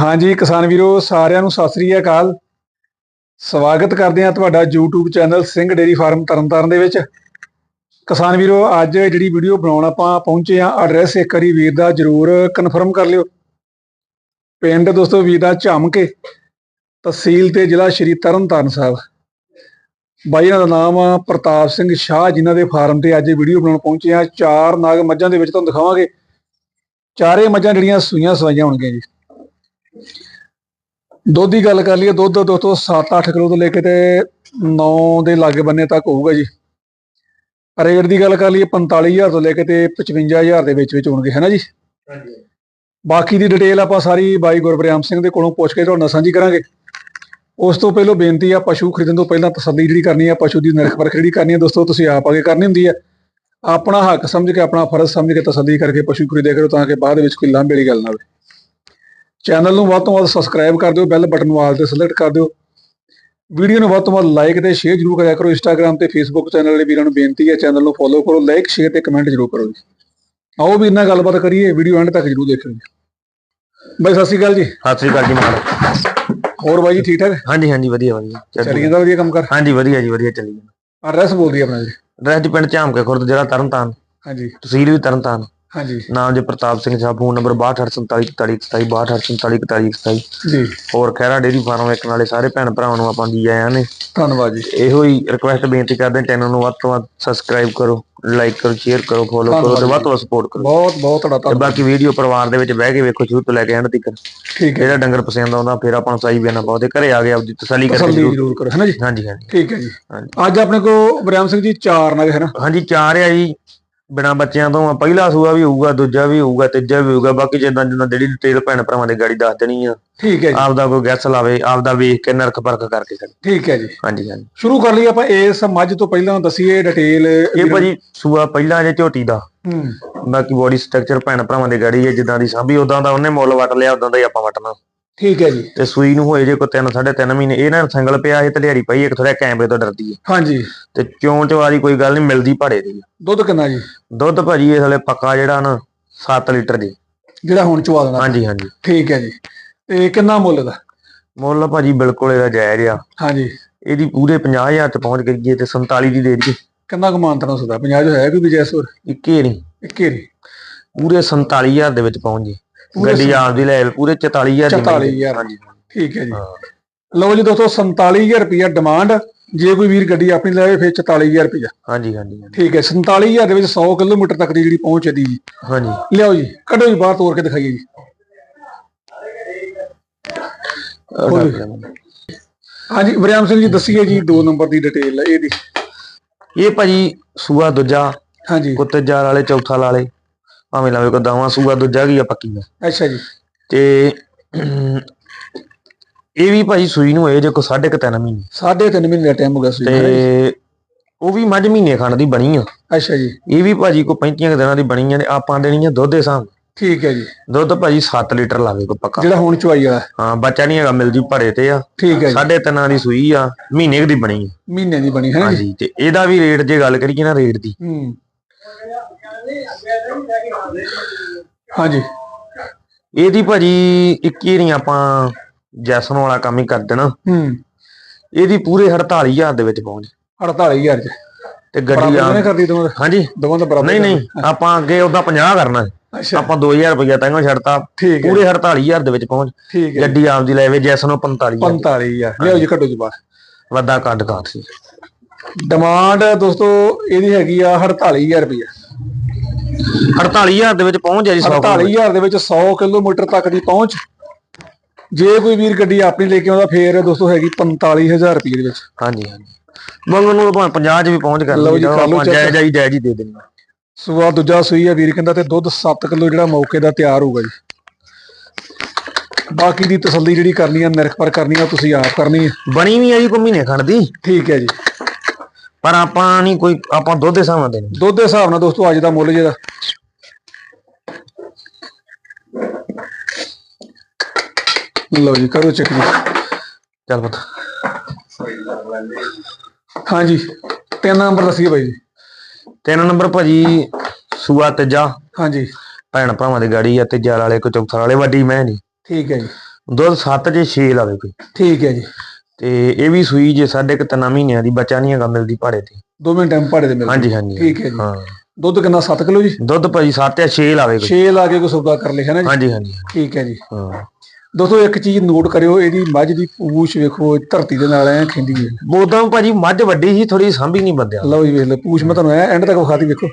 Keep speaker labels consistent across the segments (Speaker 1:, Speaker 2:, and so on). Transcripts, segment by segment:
Speaker 1: ਹਾਂਜੀ, ਕਿਸਾਨ ਵੀਰੋ, ਸਾਰਿਆਂ ਨੂੰ ਸਤਿ ਸ੍ਰੀ ਅਕਾਲ। ਸਵਾਗਤ ਕਰਦੇ ਹਾਂ ਤੁਹਾਡਾ YouTube channel Singh dairy farm Tarn Taran ਦੇ ਵਿੱਚ। ਕਿਸਾਨ ਵੀਰੋ, ਅੱਜ ਜਿਹੜੀ ਵੀਡੀਓ ਬਣਾਉਣ ਆਪਾਂ ਪਹੁੰਚੇ ਆ ਐਡਰੈਸ ਇੱਕ ਵਾਰੀ ਵੀਰ ਦਾ ਜਰੂਰ ਕਨਫਰਮ ਕਰ ਲਿਓ। ਪਿੰਡ ਦੋਸਤੋ ਵੀਰ ਦਾ ਝਮਕੇ, ਤਹਿਸੀਲ ਤੇ ਜ਼ਿਲ੍ਹਾ ਸ਼੍ਰੀ ਤਰਨਤਾਰਨ ਸਾਹਿਬ। ਬਾਈ ਇਹਨਾਂ ਦਾ ਨਾਮ ਆ ਪ੍ਰਤਾਪ ਸਿੰਘ ਸ਼ਾਹ, ਜਿਨ੍ਹਾਂ ਦੇ ਫਾਰਮ ਤੇ ਅੱਜ ਵੀਡੀਓ ਬਣਾਉਣ ਪਹੁੰਚੇ ਆ ਚਾਰ ਨਾਗ ਮੱਝਾਂ ਦੇ ਵਿੱਚ ਤੁਹਾਨੂੰ ਦਿਖਾਵਾਂਗੇ। ਚਾਰੇ ਮੱਝਾਂ ਜਿਹੜੀਆਂ ਸੂਈਆਂ ਸਵਾਈਆਂ ਹੋਣਗੀਆਂ ਜੀ। ਦੁੱਧ ਦੀ ਗੱਲ ਕਰ ਲਈਏ ਦੁੱਧ ਦੋਸਤੋ 7-8 ਕਿਲੋ ਤੋਂ ਲੈ ਕੇ ਤੇ 9 ਦੇ ਲਾਗੇ ਬੰਨੇ ਤੱਕ ਹੋਊਗਾ ਜੀ। ਰੇਟ ਦੀ ਗੱਲ ਕਰ ਲਈਏ 45000 ਤੋਂ ਲੈ ਕੇ ਤੇ 55000 ਦੇ ਵਿੱਚ ਵਿੱਚ ਹੋਣਗੇ ਹੈ ਨਾ ਜੀ? ਬਾਕੀ ਦੀ ਡਿਟੇਲ ਆਪਾਂ ਸਾਰੀ ਬਾਈ ਗੁਰਬਰਿਆਮ ਸਿੰਘ ਦੇ ਕੋਲੋਂ ਪੁੱਛ ਕੇ ਤੁਹਾਡੇ ਨਾਲ ਸਾਂਝੀ ਕਰਾਂਗੇ। ਉਸ ਤੋਂ ਪਹਿਲਾਂ ਬੇਨਤੀ ਆ ਪਸ਼ੂ ਖਰੀਦਣ ਤੋਂ ਪਹਿਲਾਂ ਤਸੱਲੀ ਜਿਹੜੀ ਕਰਨੀ ਆ ਪਸ਼ੂ ਦੀ ਨਿਰਖ ਪਰਖ ਜਿਹੜੀ ਕਰਨੀ ਆ ਦੋਸਤੋ ਤੁਸੀਂ ਆਪ ਆਗੇ ਕਰਨੀ ਹੁੰਦੀ ਆ। ਆਪਣਾ ਹੱਕ ਸਮਝ ਕੇ ਆਪਣਾ ਫਰਜ਼ ਸਮਝ ਕੇ ਤਸੱਲੀ ਕਰਕੇ ਪਸ਼ੂ ਖਰੀਦਿਆ ਕਰੋ ਤਾਂ ਕਿ ਬਾਅਦ ਵਿੱਚ ਕੋਈ ਲਾਂਭੇ ਵਾਲੀ ਗੱਲ ਨਾ ਹੋਵੇ ਚੈਨਲ ਨੂੰ ਵੱਧ ਤੋਂ ਵੱਧ ਸਬਸਕ੍ਰਾਈਬ ਕਰ ਦਿਓ ਬੈਲ ਬਟਨ ਵਾਲ ਤੇ ਸਿਲੈਕਟ ਕਰ ਦਿਓ। ਵੀਡੀਓ ਨੂੰ ਵੱਧ ਤੋਂ ਵੱਧ ਲਾਈਕ ਤੇ ਸ਼ੇਅਰ ਜ਼ਰੂਰ ਕਰਿਆ ਕਰੋ। ਇੰਸਟਾਗ੍ਰam ਤੇ ਫੇਸਬੁੱਕ ਚੈਨਲ ਵਾਲੇ ਵੀਰਾਂ ਨੂੰ ਬੇਨਤੀ ਹੈ ਚੈਨਲ ਨੂੰ ਫੋਲੋ ਕਰੋ ਲਾਈਕ ਸ਼ੇਅਰ ਤੇ ਕਮੈਂਟ ਜ਼ਰੂਰ ਕਰੋ ਜੀ। ਆਓ ਵੀਰ ਨਾਲ ਗੱਲਬਾਤ ਕਰੀਏ ਵੀਡੀਓ ਐਂਡ ਤੱਕ ਜ਼ਰੂਰ ਦੇਖਿਓ ਜੀ। ਬਾਈ ਸਤਿ ਸ਼੍ਰੀ ਅਕਾਲ ਜੀ।
Speaker 2: ਸਤਿ ਸ੍ਰੀ ਅਕਾਲ ਜੀ ਮਾਲਕ
Speaker 1: ਹੋਰ ਬਾਈ ਜੀ ਠੀਕ ਠਾਕ?
Speaker 2: ਹਾਂਜੀ ਹਾਂਜੀ ਵਧੀਆ ਵਧੀਆ।
Speaker 1: ਚੱਲੀ ਜਾਂਦਾ ਵਧੀਆ ਕੰਮ ਕਰ।
Speaker 2: ਹਾਂਜੀ ਵਧੀਆ ਜੀ ਵਧੀਆ ਚੱਲੀ ਜਾਂਦਾ।
Speaker 1: ਐਡਰੈਸ ਬੋਲ ਦੀ ਆਪਣਾ ਜੀ।
Speaker 2: ਡਰੈਸ ਪਿੰਡ ਝਾਮਕੇ ਖੁਰਦ ਜ਼ਿਲ੍ਹਾ ਤਰਨਤਾਰਨ।
Speaker 1: ਹਾਂਜੀ।
Speaker 2: ਤਹਿਸੀਲ ਵੀ ਤਰਨਤਾਰਨ।
Speaker 1: ਹਾਂਜੀ।
Speaker 2: ਨਾਮ ਜੀ ਪ੍ਰਤਾਪ ਸਿੰਘ ਸਾਹਿਬ ਫੋਨ ਨੰਬਰ 6247474127 6247474127
Speaker 1: ਜੀ।
Speaker 2: ਹੋਰ ਖੈਰਾ ਡੇਰੀ ਫਾਰਮ ਇੱਕ ਨਾਲੇ ਸਾਰੇ ਭੈਣ ਭਰਾਵਾਂ ਨੂੰ ਆਪਾਂ ਜੀ ਆਇਆਂ ਨੇ।
Speaker 1: ਧੰਨਵਾਦ ਜੀ।
Speaker 2: ਇਹੋ ਹੀ ਰਿਕੁਐਸਟ ਬੇਨਤੀ ਕਰਦੇ ਚੈਨਲ ਨੂੰ ਵੱਧ ਤੋਂ ਵੱਧ ਸਬਸਕ੍ਰਾਈਬ ਕਰੋ ਲਾਈਕ ਕਰੋ ਸ਼ੇਅਰ ਕਰੋ ਫੋਲੋ ਕਰੋ ਤੇ ਵੱਧ ਤੋਂ ਵੱਧ ਸਪੋਰਟ ਕਰੋ।
Speaker 1: ਬਹੁਤ ਬਹੁਤ ਤੁਹਾਡਾ
Speaker 2: ਤੇ
Speaker 1: ਧੰਨਵਾਦ।
Speaker 2: ਬਾਕੀ ਵੀਡੀਓ ਪਰਿਵਾਰ ਦੇ ਵਿੱਚ ਬਹਿ ਕੇ ਵੇਖੋ ਸ਼ੁਰੂ ਤੋਂ ਲੈ ਕੇ ਐਂਡ ਤੱਕ।
Speaker 1: ਠੀਕ ਹੈ।
Speaker 2: ਜਿਹੜਾ ਡੰਗਰ ਪਸੰਦ ਆਉਂਦਾ ਫਿਰ ਆਪਾਂ ਨੂੰ ਸਹੀ ਬਿਆਨਾ ਪਾਉਂਦੇ ਘਰੇ ਆ ਕੇ ਆਪਦੀ ਤਸੱਲੀ ਕਰਕੇ ਜ਼ਰੂਰ-
Speaker 1: ਕਰੋ ਹੈ ਨਾ ਜੀ?
Speaker 2: ਹਾਂਜੀ ਹਾਂਜੀ।
Speaker 1: ਠੀਕ ਹੈ ਜੀ। ਅੱਜ ਆਪਣੇ ਕੋ ਬਰਿਆਮ ਸਿੰਘ ਜੀ ਚਾਰ ਨਗ ਹੈ ਨਾ?
Speaker 2: ਹਾਂਜੀ ਚਾਰ ਆ ਜੀ। ਬਿਨਾ ਬੱਚਿਆਂ ਤੋਂ ਆ। ਪਹਿਲਾ ਸੂਆ ਵੀ ਹੋਊਗਾ ਦੂਜਾ ਵੀ ਹੋਊਗਾ ਤੀਜਾ ਵੀ ਹੋਊਗਾ ਬਾਕੀ ਜਿੱਦਾਂ ਜਿੱਦਾਂ ਜਿਹੜੀ ਡਿਟੇਲ ਭੈਣ ਭਰਾਵਾਂ ਦੀ ਗਾੜੀ ਦੱਸ ਦੇਣੀ ਆ।
Speaker 1: ਠੀਕ ਹੈ ਜੀ।
Speaker 2: ਆਪਦਾ ਕੋਈ ਗੈਸ ਲਾਵੇ ਆਪਦਾ ਵੇਖ ਕੇ ਨਰਖ ਪਰਖ ਕਰਕੇ ਕਰੇ
Speaker 1: ਠੀਕ ਹੈ ਜੀ।
Speaker 2: ਹਾਂਜੀ ਹਾਂਜੀ।
Speaker 1: ਸ਼ੁਰੂ ਕਰ ਲਈ ਆਪਾਂ ਇਸ ਮੱਝ ਤੋਂ ਪਹਿਲਾਂ ਦੱਸੀਏ ਡਿਟੇਲ
Speaker 2: ਇਹ ਭਾਜੀ ਸੂਆ ਪਹਿਲਾਂ ਜੇ ਝੋਟੀ ਦਾ।
Speaker 1: ਹੂੰ।
Speaker 2: ਬਾਕੀ ਬੋਡੀ ਸਟਰਕਚਰ ਭੈਣ ਭਰਾਵਾਂ ਦੀ ਗਾੜੀ ਹੈ ਜਿੱਦਾਂ ਦੀ ਸਾਂਭੀ ਉਦਾਂ ਦਾ ਉਹਨੇ ਮੁੱਲ ਵਟ ਲਿਆ ਉਦਾਂ ਦਾ ਹੀ ਆਪਾਂ ਵਟਣਾ।
Speaker 1: ਠੀਕ ਹੈ ਜੀ।
Speaker 2: ਤੇ ਸੂਈ ਨੂੰ ਹੋਏ ਜੇ ਕੋਈ 3 3.5 ਮਹੀਨੇ ਇਹ ਨਾ ਸੰਗਲ ਪਿਆ ਇਹ ਤਲਿਆਰੀ ਪਈ ਇੱਕ ਥੋੜਾ ਕੈਮਰੇ ਤੋਂ ਡਰਦੀ ਹੈ
Speaker 1: ਹਾਂਜੀ।
Speaker 2: ਤੇ ਚੋਂ ਚਵਾਰੀ ਕੋਈ ਗੱਲ ਨਹੀਂ ਮਿਲਦੀ ਭਾੜੇ ਦੀ।
Speaker 1: ਦੁੱਧ ਕਿੰਨਾ ਜੀ?
Speaker 2: ਦੁੱਧ ਭਾਜੀ ਇਹ ਹਲੇ ਪੱਕਾ ਜਿਹੜਾ ਨਾ 7 ਲੀਟਰ ਜੀ
Speaker 1: ਜਿਹੜਾ ਹੁਣ ਚਵਾ ਦੇਣਾ
Speaker 2: ਹਾਂਜੀ ਹਾਂਜੀ।
Speaker 1: ਠੀਕ ਹੈ ਜੀ। ਤੇ ਕਿੰਨਾ ਮੁੱਲ ਦਾ
Speaker 2: ਮੁੱਲ ਭਾਜੀ ਬਿਲਕੁਲ ਇਹਦਾ ਜਾਇਜ਼ ਆ।
Speaker 1: ਹਾਂਜੀ।
Speaker 2: ਇਹਦੀ ਪੂਰੇ 50000 ਚ ਪਹੁੰਚ ਗਈ ਤੇ 47 ਦੀ ਦੇ ਦਈਏ।
Speaker 1: ਕਿੰਨਾ ਕੁ ਮਾਨਤਨਾ ਸੁਦਾ 50 ਜੋ ਹੈ ਕੋਈ ਵੀ ਜੈਸੂਰ
Speaker 2: ਇੱਕੇ ਨਹੀਂ
Speaker 1: ਇੱਕੇ ਰੀ
Speaker 2: ਪੂਰੇ 47000 ਦੇ ਵਿੱਚ ਪਹੁੰਚ
Speaker 1: ਪੂਰੇ
Speaker 2: ਗੱਡੀ ਆਪਦੀ ਲੈ ਲਓ, ਪੂਰੇ 44000 ਦੀ ਮਿਲ ਗਈ।
Speaker 1: 44000
Speaker 2: ਹਾਂਜੀ।
Speaker 1: ਠੀਕ ਹੈ ਜੀ। ਲਓ ਜੀ ਦੋਸਤੋ 47000 ਰੁਪਇਆ ਡਿਮਾਂਡ ਜੇ ਕੋਈ ਵੀਰ ਗੱਡੀ ਆਪਣੀ ਲਾਵੇ ਫਿਰ 44000 ਰੁਪਇਆ
Speaker 2: ਹਾਂਜੀ ਹਾਂਜੀ।
Speaker 1: ਠੀਕ ਹੈ 47000 ਦੇ ਵਿੱਚ 100 ਕਿਲੋਮੀਟਰ ਤੱਕ ਦੀ ਜਿਹੜੀ ਪਹੁੰਚ ਹੈ ਦੀ ਜੀ।
Speaker 2: ਹਾਂਜੀ।
Speaker 1: ਲਿਆਓ ਜੀ ਕੱਢੋ ਜੀ ਬਾਹਰ ਤੋੜ ਕੇ ਦਿਖਾਈਏ ਜੀ। ਹਾਂਜੀ ਬਰਿਆਮ ਸਿੰਘ ਜੀ ਦੱਸੀਏ ਜੀ 2 ਨੰਬਰ ਦੀ ਡਿਟੇਲ ਇਹਦੀ
Speaker 2: ਇਹ ਭਾਜੀ ਸੂਆ ਦੂਜਾ
Speaker 1: ਹਾਂਜੀ।
Speaker 2: ਕੁੱਤੇ ਜਾਰ ਵਾਲੇ ਚੌਥਾ ਲਾਲੇ। ਭਾਵੇਂ ਲਾਵੇ ਕੋ ਦਾਵਾ ਸੂਆ ਦੂਜਾ ਕੀ ਆ ਪੱਕੀ ਦਾ
Speaker 1: ਅੱਛਾ ਜੀ।
Speaker 2: ਤੇ ਇਹ ਵੀ ਭਾਜੀ ਸੂਈ ਨੂੰ ਹੋਏ ਜੇ ਕੋ ਸਾਢੇ ਕੁ ਤਿੰਨ ਮਹੀਨੇ।
Speaker 1: ਸਾਢੇ ਤਿੰਨ ਮਹੀਨੇ ਦਾ ਟਾਈਮ ਹੋ ਗਿਆ ਸੀ
Speaker 2: ਤੇ ਉਹ ਵੀ ਮੱਝ ਮਹੀਨੇ ਖਾਣ ਦੀ ਬਣੀ ਆ।
Speaker 1: ਅੱਛਾ ਜੀ।
Speaker 2: ਇਹ ਵੀ ਭਾਜੀ ਕੋ 35 ਕੁ ਦਿਨਾਂ ਦੀ ਬਣੀ ਆ ਤੇ ਆਪਾਂ ਦੇਣੀ ਆ ਦੁੱਧ ਦੇ ਹਿਸਾਬ
Speaker 1: ਠੀਕ ਹੈ ਜੀ।
Speaker 2: ਦੁੱਧ ਭਾਜੀ 7 ਲੀਟਰ ਲਾਵੇ ਕੋ ਪੱਕਾ।
Speaker 1: ਜਿਹੜਾ ਹੁਣ ਚਵਾਈ ਵਾਲਾ।
Speaker 2: ਹਾਂ ਬੱਚਾ ਨਹੀਂ ਹੈਗਾ ਮਿਲਦੀ ਭਰੇ ਤੇ ਆ।
Speaker 1: ਠੀਕ ਹੈ ਜੀ।
Speaker 2: ਸਾਢੇ ਤਿੰਨਾਂ ਦੀ ਸੂਈ ਆ ਮਹੀਨੇ ਦੀ ਬਣੀ ਆ।
Speaker 1: ਮਹੀਨੇ ਦੀ ਬਣੀ ਹੈ ਜੀ।
Speaker 2: ਤੇ ਇਹਦਾ ਵੀ ਰੇਟ ਜੇ ਗੱਲ ਕਰੀਏ ਨਾ ਰੇਟ ਦੀ।
Speaker 1: ਹੂੰ। ਹਾਂਜੀ।
Speaker 2: ਇਹਦੀ ਭਾਜੀ 21 ਨਹੀਂ ਆਪਾਂ ਜੈਸਨ ਵਾਲਾ ਕੰਮ ਹੀ ਕਰ ਦੇਣਾ।
Speaker 1: ਹੂੰ।
Speaker 2: ਇਹਦੀ ਪੂਰੇ 48000 ਦੇ ਵਿੱਚ ਪਹੁੰਚ।
Speaker 1: 48000 ਚ।
Speaker 2: ਤੇ ਗੱਡੀ ਆ
Speaker 1: ਨੇ ਕਰਦੀ ਦੋਵਾਂ
Speaker 2: ਹਾਂਜੀ।
Speaker 1: ਦੋਵਾਂ ਦਾ ਬਰਾਬਰ
Speaker 2: ਨਹੀਂ ਨਹੀਂ। ਆਪਾਂ ਅੱਗੇ ਉਹਦਾ 50 ਕਰਨਾ। ਆਪਾਂ 2000 ਰੁਪਇਆ ਤੈਨੂੰ ਛੱਡਤਾ। ਪੂਰੇ 48000 ਦੇ ਵਿੱਚ ਪਹੁੰਚ। ਗੱਡੀ ਆਪਦੀ ਲੈਵੇ ਜੈਸਨ ਉਹ 45000
Speaker 1: 45000 ਲਿਆਓ ਜੀ ਕੱਢੋ ਜੀ ਬਾਹਰ।
Speaker 2: ਵੱਡਾ ਕੱਢ ਕਾਟ ਸੀ।
Speaker 1: ਡਿਮਾਂਡ ਦੋਸਤੋ ਇਹਦੀ ਹੈਗੀ ਆ 48000 ਰੁਪਏ
Speaker 2: 48000 ਦੇ ਵਿੱਚ ਪਹੁੰਚ ਜਾ ਜੀ 100
Speaker 1: 48000 ਦੇ ਵਿੱਚ 100 ਕਿਲੋਮੀਟਰ ਤੱਕ ਦੀ ਪਹੁੰਚ। ਜੇ ਕੋਈ ਵੀਰ ਗੱਡੀ ਆਪਣੀ ਲੈ ਕੇ ਆਉਂਦਾ ਫੇਰ ਦੋਸਤੋ ਹੈਗੀ 45000 ਰੁਪਏ ਦੇ ਵਿੱਚ।
Speaker 2: ਹਾਂਜੀ ਹਾਂਜੀ। ਮੰਗਣ ਨੂੰ ਭਾਵੇਂ 50 ਚ ਵੀ ਪਹੁੰਚ ਕਰ
Speaker 1: ਲਓ ਜੀ, ਕਰ ਲਓ।
Speaker 2: ਜਾਇਜ਼ ਹੀ ਦੇ ਦੇਣੀ
Speaker 1: ਸੂਆ ਦੂਜਾ ਸੂਈ ਆ ਵੀਰ ਕਹਿੰਦਾ ਤੇ ਦੁੱਧ 7 ਕਿਲੋ ਜਿਹੜਾ ਮੌਕੇ ਦਾ ਤਿਆਰ ਹੋਊਗਾ ਜੀ। ਬਾਕੀ ਦੀ ਤਸੱਲੀ ਜਿਹੜੀ ਕਰਨੀ ਆ ਨਿਰਖ ਪਰ ਕਰਨੀ ਆ ਤੁਸੀਂ ਆਪ ਕਰਨੀ ਹੈ
Speaker 2: ਬਣੀ ਵੀ ਆ ਜੀ ਕੋਈ ਮਹੀਨੇ ਖੰਡ ਦੀ।
Speaker 1: ਠੀਕ ਹੈ ਜੀ।
Speaker 2: ਪਰ ਆਪਾਂ ਨਹੀਂ ਕੋਈ ਆਪਾਂ ਦੁੱਧ ਦੇ ਹਿਸਾਬ ਨਾਲ ਦੇਣੀ।
Speaker 1: ਦੁੱਧ ਦੇ ਹਿਸਾਬ ਨਾਲ ਦੋਸਤੋ ਅੱਜ ਦਾ ਮੁੱਲ ਜਿਹਦਾ ਲਓ ਜੀ ਕਰੋ ਚੈੱਕ ਜੀ।
Speaker 2: ਚੱਲ ਪਤਾ।
Speaker 1: ਹਾਂਜੀ ਤਿੰਨ ਨੰਬਰ ਦੱਸੀਏ ਬਾਈ ਜੀ।
Speaker 2: ਤਿੰਨ ਨੰਬਰ ਭਾਜੀ ਸੂਆ ਤੇਜਾ।
Speaker 1: ਹਾਂਜੀ।
Speaker 2: ਭੈਣ ਭਰਾਵਾਂ ਦੀ ਗਾੜੀ ਆ ਤੇਜਾ ਵਾਲੇ ਕੋ ਚੌਥਾ ਵਾਲੇ ਵੱਡੀ ਮੈਂ ਨਹੀਂ
Speaker 1: ਠੀਕ ਹੈ ਜੀ।
Speaker 2: ਦੁੱਧ 7 ਜੇ 6 ਲਾਵੇ ਕੋਈ।
Speaker 1: ਠੀਕ ਹੈ ਜੀ।
Speaker 2: ਤੇ ਇਹ ਵੀ ਸੂਈ ਜੇ ਸਾਢੇ ਕੁ ਤਿੰਨ ਮਹੀਨਿਆਂ ਦੀ ਬੱਚਾ ਨਹੀਂ ਹੈਗਾ ਮਿਲਦੀ ਭਾੜੇ ਤੇ।
Speaker 1: ਦੋ ਮਿੰਟ ਟਾਈਮ ਭਾੜੇ ਦੇ ਮਿਲ
Speaker 2: ਹਾਂਜੀ ਹਾਂਜੀ
Speaker 1: ਠੀਕ ਹੈ ਜੀ।
Speaker 2: ਹਾਂ।
Speaker 1: ਦੁੱਧ ਕਿੰਨਾ 7 ਕਿਲੋ ਜੀ?
Speaker 2: ਦੁੱਧ ਭਾਜੀ 7 ਜਾਂ 6 ਲਾਵੇ ਕੋਈ।
Speaker 1: 6 ਲਾ ਕੇ ਕੋਈ ਸੌਦਾ ਕਰ ਲਿਆ ਨਾ ਜੀ?
Speaker 2: ਹਾਂਜੀ ਹਾਂਜੀ
Speaker 1: ਠੀਕ ਹੈ ਜੀ।
Speaker 2: ਹਾਂ।
Speaker 1: ਦੋਸਤੋ ਇੱਕ ਚੀਜ਼ ਨੋਟ ਕਰਿਓ ਇਹਦੀ ਮੱਝ ਦੀ ਪੂਛ ਵੇਖੋ ਧਰਤੀ ਦੇ ਨਾਲ ਐ ਖਿੰਦੀ ਹੈ
Speaker 2: ਉਦੋਂ ਭਾਜੀ ਮੱਝ ਵੱਡੀ ਸੀ ਥੋੜੀ ਸਾਂਭੀ ਨਹੀਂ ਬੰਦਿਆ
Speaker 1: ਲਓ ਜੀ ਵੇਖ ਲਓ ਪੂਛ ਮੈਂ ਤੁਹਾਨੂੰ ਐ ਐਂਡ ਤੱਕ ਵਿਖਾਤੀ ਵੇਖੋ।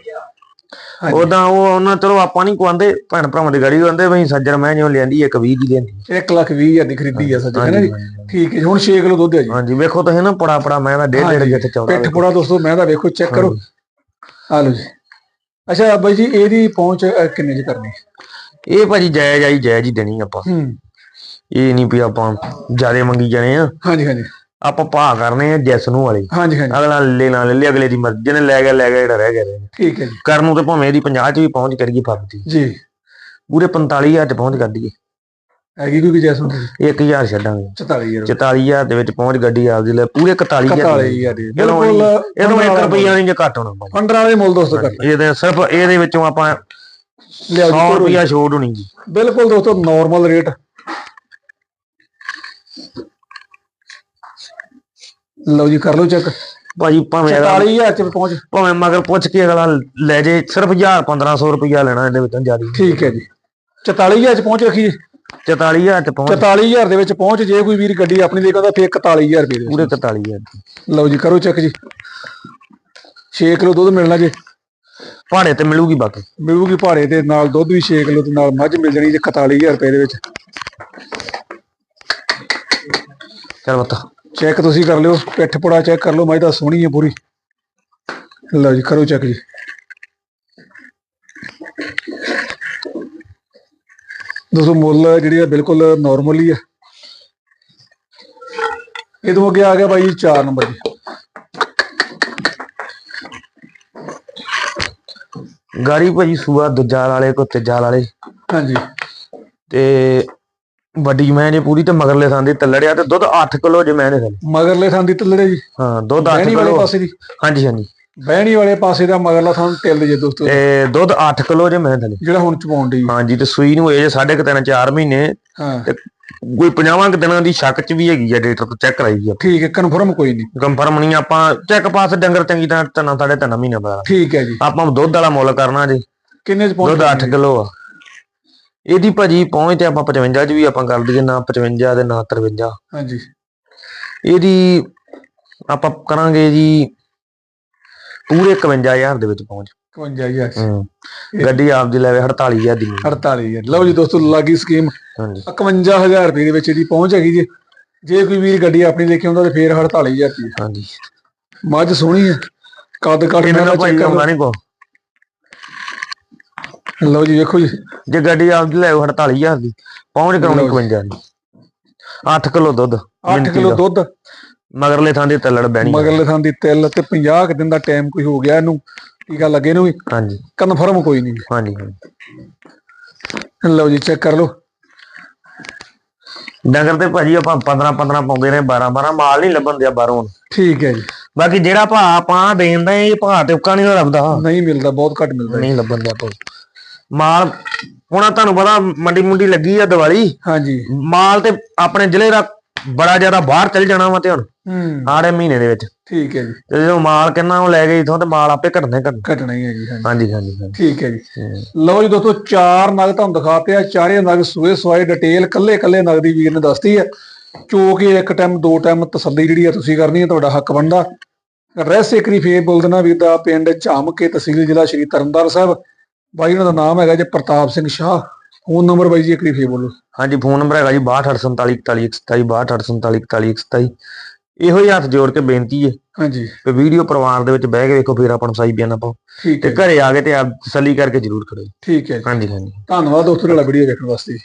Speaker 2: ਉਦਾਂ ਉਹ ਉਹਨਾਂ ਚਲੋ ਆਪਾਂ ਨਹੀਂ ਕੁਆਂਦੇ ਭੈਣ ਭਰਾਵਾਂ ਦੀ ਗਾੜੀ ਕਹਿੰਦੇ ਬਈ ਸੱਜਰ ਮੈਂ ਜਿਉਂ ਲਿਆਂਦੀ ਇੱਕ 20 ਦੀ ਲਿਆਂਦੀ।
Speaker 1: 1 ਲੱਖ 20 ਹਜ਼ਾਰ ਦੀ ਖਰੀਦੀ ਆ ਸੱਚ ਹੈ ਨਾ ਜੀ? ਠੀਕ ਹੈ ਹੁਣ 6 ਕਿਲੋ ਦੁੱਧ ਹੈ ਜੀ।
Speaker 2: ਹਾਂਜੀ ਵੇਖੋ ਤੁਸੀਂ ਨਾ ਪੜਾ ਪੜਾ ਮੈਂ ਦਾ ਡੇਢ ਡੇਢ
Speaker 1: ਹਾਂਜੀ।
Speaker 2: ਜਿੱਥੇ ਚੌੜਾ
Speaker 1: ਪਿੱਠ ਪੁੜਾ ਦੋਸਤੋ ਮੈਂ ਤਾਂ ਵੇਖੋ ਚੈੱਕ ਕਰੋ। ਆ ਲਓ ਜੀ। ਅੱਛਾ ਬਾਈ ਜੀ ਇਹਦੀ ਪਹੁੰਚ ਕਿੰਨੇ ਚ ਕਰਨੀ?
Speaker 2: ਇਹ ਭਾਜੀ ਜਾਇਜ਼ ਆਈ ਜਾਇਜ਼ ਹੀ ਦੇਣੀ ਆਪਾਂ।
Speaker 1: ਹੂੰ।
Speaker 2: ਇਹ ਨਹੀਂ ਵੀ ਆਪਾਂ ਜਿਆਦੇ ਮੰਗੀ ਜਾਣੇ ਆ।
Speaker 1: ਹਾਂਜੀ ਹਾਂਜੀ।
Speaker 2: ਆਪਾਂ ਭਾ ਕਰਨੇ ਆ ਜੈਸ ਨੂੰ ਵਾਲੇ।
Speaker 1: ਹਾਂਜੀ ਹਾਂਜੀ।
Speaker 2: ਅਗਲਾ ਲੈ ਨਾ ਲੈ ਲੈ ਅਗਲੇ ਦੀ ਮਰਜ਼ੀ ਜਿਹਨੇ ਲੈ ਗਿਆ ਲੈ ਗਿਆ ਜਿਹੜਾ ਰਹਿ ਗਿਆ ਰਹਿ ਗਿਆ।
Speaker 1: ਠੀਕ ਹੈ ਜੀ।
Speaker 2: ਕਰਨ ਨੂੰ ਤੇ ਭਾਵੇਂ ਇਹਦੀ 50 ਚ ਵੀ ਪਹੁੰਚ ਕਰੀਏ ਫੱਬਦੀ
Speaker 1: ਜੀ।
Speaker 2: ਪੂਰੇ 45000 ਚ ਪਹੁੰਚ ਕਰ ਦਈਏ।
Speaker 1: ਹੈਗੀ ਕੋਈ ਜੈਸਨ ਦੀ
Speaker 2: 1000 ਛੱਡਾਂਗੇ।
Speaker 1: 44000
Speaker 2: 44000 ਦੇ ਵਿੱਚ ਪਹੁੰਚ ਗੱਡੀ ਆਪਦੀ ਲੈ ਪੂਰੇ 41000
Speaker 1: 44000 ਦੀ। ਬਿਲਕੁਲ
Speaker 2: ਇਹਦੋਂ 1 ਰੁਪਈਆ ਨਹੀਂ ਜੇ ਘੱਟ ਹੋਣਾ ਭਾਵੇਂ।
Speaker 1: 15 ਵਾਲੇ ਮੁੱਲ ਦੋਸਤੋ ਕਰ
Speaker 2: ਇਹਦੇ ਸਿਰਫ ਇਹਦੇ ਵਿੱਚੋਂ ਆਪਾਂ
Speaker 1: ਲਿਆਓ
Speaker 2: 100
Speaker 1: ਜੀ
Speaker 2: ਰੁਪਈਆ ਛੋੜ ਹੋਣੀ ਜੀ।
Speaker 1: ਬਿਲਕੁਲ ਦੋਸਤੋ ਨਾਰਮਲ ਰੇਟ ਲਓ ਜੀ ਕਰ ਲਓ ਚੈੱਕ
Speaker 2: ਭਾਜੀ ਭਾਵੇਂ ਅਗਲਾ
Speaker 1: 44000 ਚ ਪਹੁੰਚ।
Speaker 2: ਭਾਵੇਂ ਮਗਰ ਪੁੱਛ ਕੇ ਅਗਲਾ ਲੈ ਜੇ ਸਿਰਫ 1000 1500 ਰੁਪਈਆ ਲੈਣਾ ਇਹਦੇ ਵਿੱਚੋਂ ਜ਼ਿਆਦਾ।
Speaker 1: ਠੀਕ ਹੈ ਜੀ। 44000 ਚ ਪਹੁੰਚ ਰੱਖੀ
Speaker 2: 44000 ਚ ਪਹੁੰਚ।
Speaker 1: 44000 ਦੇ ਵਿੱਚ ਪਹੁੰਚ ਜੇ ਕੋਈ ਵੀਰ ਗੱਡੀ ਆਪਣੀ ਦੇ ਕਹਿੰਦਾ ਫੇਰ 41000 ਰੁਪਏ ਦੇ
Speaker 2: ਪੂਰੇ 44000
Speaker 1: ਲਓ ਜੀ ਕਰੋ ਚੈੱਕ ਜੀ। 6 ਕਿਲੋ ਦੁੱਧ ਮਿਲਣਾ ਜੀ।
Speaker 2: ਭਾੜੇ ਤੇ ਮਿਲੂਗੀ ਬਾਕੀ।
Speaker 1: ਮਿਲੂਗੀ ਭਾੜੇ ਦੇ ਨਾਲ ਦੁੱਧ ਵੀ 6 ਕਿਲੋ ਦੇ ਨਾਲ ਮੱਝ ਮਿਲ ਜਾਣੀ ਜੀ 41000 ਰੁਪਏ ਦੇ ਵਿੱਚ।
Speaker 2: ਚਲ ਬਤਾ
Speaker 1: ਚੈੱਕ ਤੁਸੀਂ ਕਰ ਲਿਓ ਪਿੱਠ ਪੁੜਾ ਚੈੱਕ ਕਰ ਲਓ ਮੱਝ ਤਾਂ ਸੋਹਣੀ ਹੈ ਪੂਰੀ। ਲਓ ਜੀ ਕਰੋ ਚੈੱਕ ਜੀ। ਦੋਸਤੋ ਮੁੱਲ ਜਿਹੜੀ ਆ ਬਿਲਕੁਲ ਨਾਰਮਲ ਹੀ ਆ। ਇਹ ਤੋਂ ਅੱਗੇ ਆ ਗਿਆ ਬਾਈ 4 ਨੰਬਰ ਜੀ।
Speaker 2: ਗਾੜੀ ਭਾਜੀ ਸੂਆ ਦੂਜਾ ਵਾਲੇ ਕੋ ਤੀਜਾ ਵਾਲੇ।
Speaker 1: ਹਾਂਜੀ।
Speaker 2: ਤੇ ਵੱਡੀ ਮੈਂ ਜੇ ਪੂਰੀ ਤੇ ਮਗਰਲੇ ਥਾਂ ਦੀ ਤੱਲੜਿਆ ਤੇ ਦੁੱਧ 8 ਕਿਲੋ ਜੇ ਮੈਂ ਨੇ ਥੱਲੇ
Speaker 1: ਮਗਰਲੇ ਥਾਂ ਦੀ ਤੱਲੜੇ ਜੀ?
Speaker 2: ਹਾਂ ਦੁੱਧ 8
Speaker 1: ਬਹਿਣੀ ਵਾਲੇ
Speaker 2: ਕਿਲੋ।
Speaker 1: ਪਾਸੇ ਦੀ?
Speaker 2: ਹਾਂਜੀ ਹਾਂਜੀ।
Speaker 1: ਬਹਿਣੀ ਵਾਲੇ ਪਾਸੇ ਦਾ ਮਗਰਲਾ ਥਾਂ ਤਿਲ ਜੇ ਦੋਸਤੋ।
Speaker 2: ਤੇ ਦੁੱਧ 8 ਕਿਲੋ ਜੇ ਮੈਂ ਥੱਲੇ
Speaker 1: ਜਿਹੜਾ ਹੁਣ ਚਪਾਉਣ ਦੀ
Speaker 2: ਹਾਂਜੀ ਤੇ ਸੂਈ ਨੂੰ ਇਹ ਜੇ ਸਾਢੇ ਕੁ ਤਿੰਨ 4 ਮਹੀਨੇ
Speaker 1: ਹਾਂ।
Speaker 2: ਤੇ ਕੋਈ 50 ਕੁ ਦਿਨਾਂ ਦੀ ਸ਼ੱਕ ਚ ਵੀ ਹੈਗੀ ਆ ਡੇਟ ਤੋਂ ਚੈੱਕ ਕਰਾਈ ਆ।
Speaker 1: ਠੀਕ ਹੈ ਕਨਫਰਮ ਕੋਈ ਨਹੀਂ।
Speaker 2: ਕੰਫਰਮ ਨਹੀਂ ਆਪਾਂ ਚੈੱਕ ਪਾਸ ਡੰਗਰ ਚੰਗੀ ਤਰ੍ਹਾਂ ਤਿੰਨ ਸਾਢੇ ਤਿੰਨ ਮਹੀਨੇ ਬਾਅਦ।
Speaker 1: ਠੀਕ ਹੈ ਜੀ।
Speaker 2: ਆਪਾਂ ਦੁੱਧ ਵਾਲਾ ਮੁੱਲ ਕਰਨਾ ਜੀ।
Speaker 1: ਕਿੰਨੇ ਚ ਪਹੁੰਚ
Speaker 2: ਦੁੱਧ 8 ਕਿਲੋ ਆ। ਇਹਦੀ ਭਾਜੀ ਪਹੁੰਚ ਤੇ ਆਪਾਂ 55 ਚ ਵੀ ਆਪਾਂ ਕਰ ਦਈਏ ਨਾ 55 ਤੇ ਨਾ 53
Speaker 1: ਹਾਂਜੀ।
Speaker 2: ਇਹਦੀ ਆਪਾਂ ਕਰਾਂਗੇ ਜੀ ਪੂਰੇ 51000 ਦੇ ਵਿੱਚ ਪਹੁੰਚ।
Speaker 1: 51000
Speaker 2: ਹੂੰ। ਗੱਡੀ ਆਪਦੀ ਲੈਵੇ 48000 ਦੀ। ਮਿਲੂ।
Speaker 1: 48000 ਲਓ ਜੀ ਦੋਸਤੋ ਲੱਗੀ ਸਕੀਮ।
Speaker 2: ਹਾਂਜੀ।
Speaker 1: 51000 ਰੁਪਏ ਦੇ ਵਿੱਚ ਇਹਦੀ ਪਹੁੰਚ ਹੈਗੀ ਜੀ। ਜੇ ਕੋਈ ਵੀਰ ਗੱਡੀ ਆਪਣੀ ਲੈ ਕੇ ਆਉਂਦਾ ਤੇ ਫੇਰ 48000 ਰੁਪਏ।
Speaker 2: ਹਾਂਜੀ।
Speaker 1: ਮੱਝ ਸੋਹਣੀ ਹੈ। ਕੱਦ ਕੱਟ
Speaker 2: ਇਹਨਾਂ ਦਾ
Speaker 1: ਚੈੱਕ
Speaker 2: ਨਹੀਂ ਕੋ।
Speaker 1: ਲਓ ਜੀ ਵੇਖੋ ਜੀ।
Speaker 2: ਜੇ ਗੱਡੀ ਆਪਦੀ ਲੈ 48000 ਦੀ। ਪਹੁੰਚ ਕਰਾਉਣੀ 55 ਦੀ। 8 ਕਿਲੋ ਦੁੱਧ
Speaker 1: 8 ਕਿਲੋ ਦੁੱਧ।
Speaker 2: ਮਗਰਲੇ ਥਾਂ ਦੀ ਤੱਲੜ ਬਹਿਣੀ
Speaker 1: ਮਗਰਲੇ ਥਾਂ ਦੀ ਤਿਲ ਤੇ 50 ਕੁ ਦਿਨ ਦਾ ਟਾਈਮ ਕੋਈ ਹੋ ਗਿਆ ਇਹਨੂੰ। ਟੀਕਾ ਲੱਗੇ ਨੂੰ ਵੀ?
Speaker 2: ਹਾਂਜੀ।
Speaker 1: ਕਨਫਰਮ ਕੋਈ ਨਹੀਂ।
Speaker 2: ਹਾਂਜੀ।
Speaker 1: ਲਓ ਜੀ ਚੈੱਕ ਕਰ ਲਓ।
Speaker 2: ਡੰਗਰ ਤੇ ਭਾਜੀ ਆਪਾਂ 15 15 ਪਾਉਂਦੇ ਰਹੇ 12 12 ਮਾਲ ਨਹੀਂ ਲੱਭਣ ਦਿਆ ਬਾਹਰੋਂ।
Speaker 1: ਠੀਕ ਹੈ ਜੀ।
Speaker 2: ਬਾਕੀ ਜਿਹੜਾ ਭਾ ਆਪਾਂ ਦੇਂਦਾ ਇਹ ਭਾ ਤੇ ਉੱਕਾ ਨਹੀਂ ਲੱਭਦਾ।
Speaker 1: ਨਹੀਂ ਮਿਲਦਾ ਬਹੁਤ ਘੱਟ ਮਿਲਦਾ।
Speaker 2: ਨਹੀਂ ਲੱਭਣ ਦਿਆ ਭਾਈ ਮਾਲ ਹੁਣ ਤੁਹਾਨੂੰ ਪਤਾ ਮੰਡੀ ਮੁੰਡੀ ਲੱਗੀ ਆ ਦੀਵਾਲੀ।
Speaker 1: ਹਾਂਜੀ।
Speaker 2: ਮਾਲ ਤੇ ਆਪਣੇ ਜ਼ਿਲ੍ਹੇ ਦਾ ਬੜਾ ਜ਼ਿਆਦਾ ਬਾਹਰ ਚੱਲ ਜਾਣਾ ਵਾ ਤੇ ਹੁਣ
Speaker 1: ਹੂੰ।
Speaker 2: ਆੜੇ ਮਹੀਨੇ ਦੇ ਵਿੱਚ।
Speaker 1: ਠੀਕ ਹੈ ਜੀ।
Speaker 2: ਤੇ ਜਦੋਂ ਮਾਲ ਕਿੰਨਾ ਉਹ ਲੈ ਗਏ ਇਥੋਂ ਤੇ ਮਾਲ ਆਪੇ ਘਟਨੇ
Speaker 1: ਘਟਣਾ। ਹੀ ਹੈ ਜੀ ਹਾਂਜੀ।
Speaker 2: ਹਾਂਜੀ
Speaker 1: ਠੀਕ ਹੈ ਜੀ। ਲਓ ਜੀ ਦੋਸਤੋ ਚਾਰ ਨਗ ਤੁਹਾਨੂੰ ਦਿਖਾਤੇ ਆ। ਚਾਰੇ ਨਗ ਸੂਏ ਸਵਾਏ ਡਿਟੇਲ ਕੱਲੇ ਕੱਲੇ ਨਗ ਦੀ ਵੀਰ ਨੇ ਦੱਸਤੀ ਹੈ ਚੋ ਕੇ ਇੱਕ ਟਾਈਮ ਦੋ ਟਾਈਮ ਤਸੱਲੀ ਜਿਹੜੀ ਆ ਤੁਸੀਂ ਕਰਨੀ ਹੈ ਤੁਹਾਡਾ ਹੱਕ ਬਣਦਾ। ਰੈਸ ਇਕਰੀ ਫੇਰ ਬੋਲ ਦੇਣਾ ਵੀਰ ਦਾ ਪਿੰਡ ਝਾਮਕੇ ਤਹਿਸੀਲ ਜ਼ਿਲ੍ਹਾ ਸ਼੍ਰੀ ਤਰਨਤਾਰਨ ਸਾਹਿਬ। ਬਾਈ ਉਹਨਾਂ ਦਾ ਨਾਮ ਹੈਗਾ ਜੀ ਪ੍ਰਤਾਪ ਸਿੰਘ ਸ਼ਾਹ। ਫੋਨ ਨੰਬਰ ਬਾਈ ਜੀ ਇਕਰੀ ਫੇਰ ਬੋਲੋ।
Speaker 2: ਹਾਂਜੀ ਫੋਨ ਨੰਬਰ ਹੈਗਾ ਜੀ 62474127 ਇਹੋ ਹੀ ਹੱਥ ਜੋੜ ਕੇ ਬੇਨਤੀ ਹੈ
Speaker 1: ਹਾਂਜੀ।
Speaker 2: ਕਿ ਵੀਡੀਓ ਪਰਿਵਾਰ ਦੇ ਵਿੱਚ ਬਹਿ ਕੇ ਵੇਖੋ ਫਿਰ ਆਪਾਂ ਨੂੰ ਸਹੀ ਬਿਆਨ ਤੇ ਘਰੇ ਆ ਕੇ ਤੇ ਆਪ ਤਸੱਲੀ ਕਰਕੇ ਜ਼ਰੂਰ ਕਰੋ।
Speaker 1: ਠੀਕ ਹੈ
Speaker 2: ਹਾਂਜੀ ਹਾਂਜੀ।
Speaker 1: ਧੰਨਵਾਦ ਦੋਸਤੋ ਤੁਹਾਡਾ ਵੀਡੀਓ ਵੇਖਣ ਵਾਸਤੇ